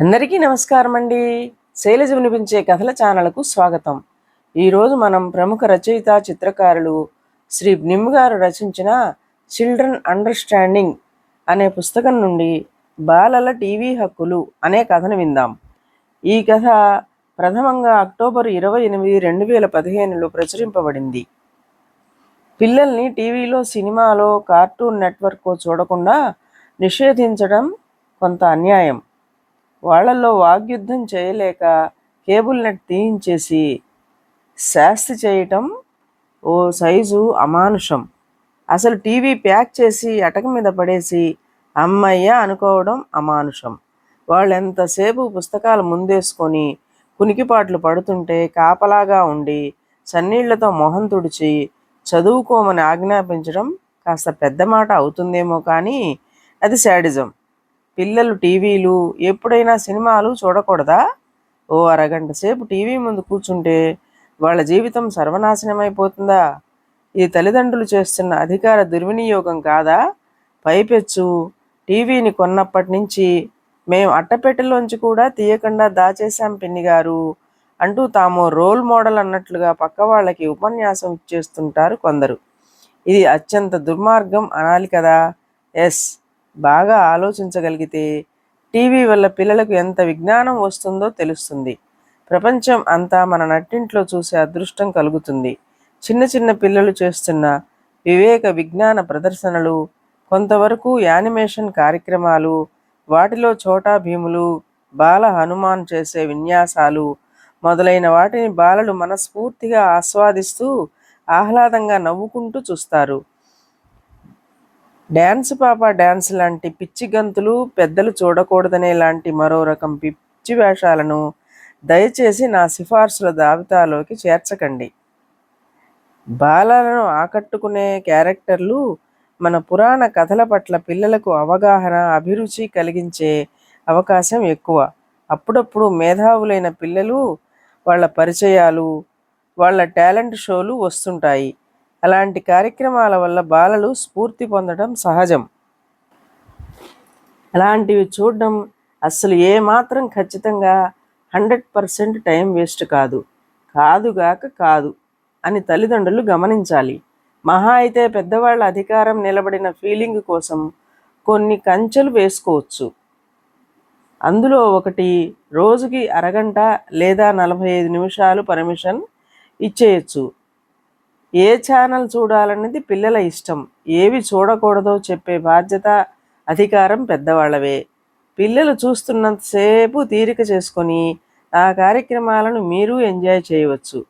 అందరికీ నమస్కారం అండి. శైలజ వినిపించే కథల ఛానల్కు స్వాగతం. ఈరోజు మనం ప్రముఖ రచయిత చిత్రకారులు శ్రీ నిమ్ గారు రచించిన చిల్డ్రన్ అండర్స్టాండింగ్ అనే పుస్తకం నుండి బాలల టీవీ హక్కులు అనే కథను విందాం. ఈ కథ ప్రథమంగా అక్టోబర్ ఇరవై ఎనిమిది రెండు వేల పదిహేనులో ప్రచురింపబడింది. పిల్లల్ని టీవీలో సినిమాలో కార్టూన్ నెట్వర్క్ చూడకుండా నిషేధించడం కొంత అన్యాయం. వాళ్ళల్లో వాగ్యుద్ధం చేయలేక కేబుల్ నెట్ తీయించేసి శాస్తి చేయటం ఓ సైజు అమానుషం. అసలు టీవీ ప్యాక్ చేసి అటక మీద పడేసి అమ్మయ్య అనుకోవడం అమానుషం. వాళ్ళు ఎంతసేపు పుస్తకాలు ముందేసుకొని కునికిపాట్లు పడుతుంటే కాపలాగా ఉండి సన్నీళ్ళతో మొహం తుడిచి చదువుకోమని ఆజ్ఞాపించడం కాస్త పెద్ద మాట అవుతుందేమో కానీ అది శాడిజం. పిల్లలు టీవీలు ఎప్పుడైనా సినిమాలు చూడకూడదా? ఓ అరగంట సేపు టీవీ ముందు కూర్చుంటే వాళ్ళ జీవితం సర్వనాశనమైపోతుందా? ఇది తల్లిదండ్రులు చేస్తున్న అధికార దుర్వినియోగం కాదా? పైపెచ్చు. టీవీని కొన్నప్పటి నుంచి మేము అట్టపెట్టెలోంచి కూడా తీయకుండా దాచేశాం పిన్ని గారు అంటూ తాము రోల్ మోడల్ అన్నట్లుగా పక్క వాళ్ళకి ఉపన్యాసం ఇచ్చేస్తుంటారు కొందరు. ఇది అత్యంత దుర్మార్గం అనాలి కదా? ఎస్. బాగా ఆలోచించగలిగితే టీవీ వల్ల పిల్లలకు ఎంత విజ్ఞానం వస్తుందో తెలుస్తుంది. ప్రపంచం అంతా మన నట్టింట్లో చూసే అదృష్టం కలుగుతుంది. చిన్న చిన్న పిల్లలు చేస్తున్న వివేక విజ్ఞాన ప్రదర్శనలు కొంతవరకు యానిమేషన్ కార్యక్రమాలు వాటిలో చోటా భీములు బాల హనుమాన్ చేసే విన్యాసాలు మొదలైన వాటిని బాలలు మనస్ఫూర్తిగా ఆస్వాదిస్తూ ఆహ్లాదంగా నవ్వుకుంటూ చూస్తారు. డ్యాన్స్ పాప డ్యాన్స్ లాంటి పిచ్చి గంతులు పెద్దలు చూడకూడదనే లాంటి మరో రకం పిచ్చి వేషాలను దయచేసి నా సిఫార్సుల జాబితాలోకి చేర్చకండి. బాలలను ఆకట్టుకునే క్యారెక్టర్లు మన పురాణ కథల పట్ల పిల్లలకు అవగాహన అభిరుచి కలిగించే అవకాశం ఎక్కువ. అప్పుడప్పుడు మేధావులైన పిల్లలు వాళ్ళ పరిచయాలు వాళ్ళ టాలెంట్ షోలు వస్తుంటాయి. అలాంటి కార్యక్రమాల వల్ల బాలలు స్ఫూర్తి పొందడం సహజం. అలాంటివి చూడడం అస్సలు ఏమాత్రం ఖచ్చితంగా హండ్రెడ్ పర్సెంట్ టైం వేస్ట్ కాదు. కాదుగాక కాదు అని తల్లిదండ్రులు గమనించాలి. మహా అయితే పెద్దవాళ్ళ అధికారం నిలబడిన ఫీలింగ్ కోసం కొన్ని కంచెలు వేసుకోవచ్చు. అందులో ఒకటి రోజుకి అరగంట లేదా నలభై ఐదు నిమిషాలు పర్మిషన్ ఇచ్చేయచ్చు. ఏ ఛానల్ చూడాలనేది పిల్లల ఇష్టం. ఏవి చూడకూడదో చెప్పే బాధ్యత అధికారం పెద్దవాళ్ళవే. పిల్లలు చూస్తున్నంతసేపు తీరిక చేసుకొని ఆ కార్యక్రమాలను మీరు ఎంజాయ్ చేయవచ్చు.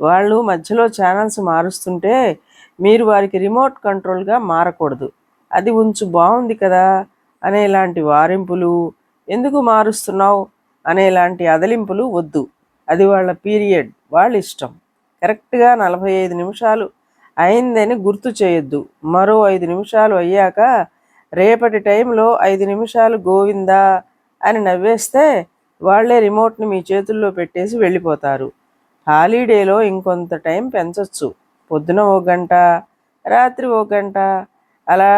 వాళ్ళు మధ్యలో ఛానల్స్ మారుస్తుంటే మీరు వారికి రిమోట్ కంట్రోల్గా మారకూడదు. అది ఉంచు బాగుంది కదా అనేలాంటి వారింపులు ఎందుకు మారుస్తున్నావు? అనేలాంటి అదలింపులు వద్దు. అది వాళ్ళ పీరియడ్ వాళ్ళ ఇష్టం కరెక్ట్గా నలభై ఐదు నిమిషాలు అయిందని గుర్తు చేయొద్దు. మరో ఐదు నిమిషాలు అయ్యాక రేపటి టైంలో ఐదు నిమిషాలు గోవిందా అని నవ్వేస్తే వాళ్ళే రిమోట్ని మీ చేతుల్లో పెట్టేసి వెళ్ళిపోతారు. హాలిడేలో ఇంకొంత టైం పెంచవచ్చు పొద్దున ఓ గంట రాత్రి ఓ గంట అలా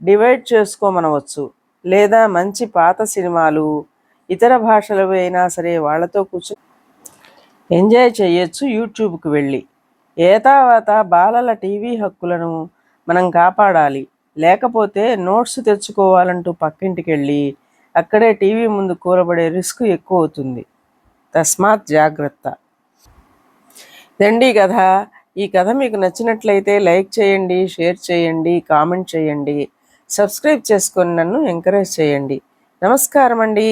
డివైడ్ చేసుకోమనవచ్చు. లేదా మంచి పాత సినిమాలు ఇతర భాషలు అయినా సరే వాళ్ళతో కూర్చొని ఎంజాయ్ చేయొచ్చు యూట్యూబ్కి వెళ్ళి. ఏతావాత బాలల టీవీ హక్కులను మనం కాపాడాలి. లేకపోతే నోట్స్ తెచ్చుకోవాలంటూ పక్కింటికి వెళ్ళి అక్కడే టీవీ ముందు కూరబడే రిస్క్ ఎక్కువ అవుతుంది తస్మాత్ జాగ్రత్త. దండి కథ. ఈ కథ మీకు నచ్చినట్లయితే లైక్ చేయండి షేర్ చేయండి కామెంట్ చేయండి. సబ్స్క్రైబ్ చేసుకొని నన్ను ఎంకరేజ్ చేయండి. నమస్కారం అండి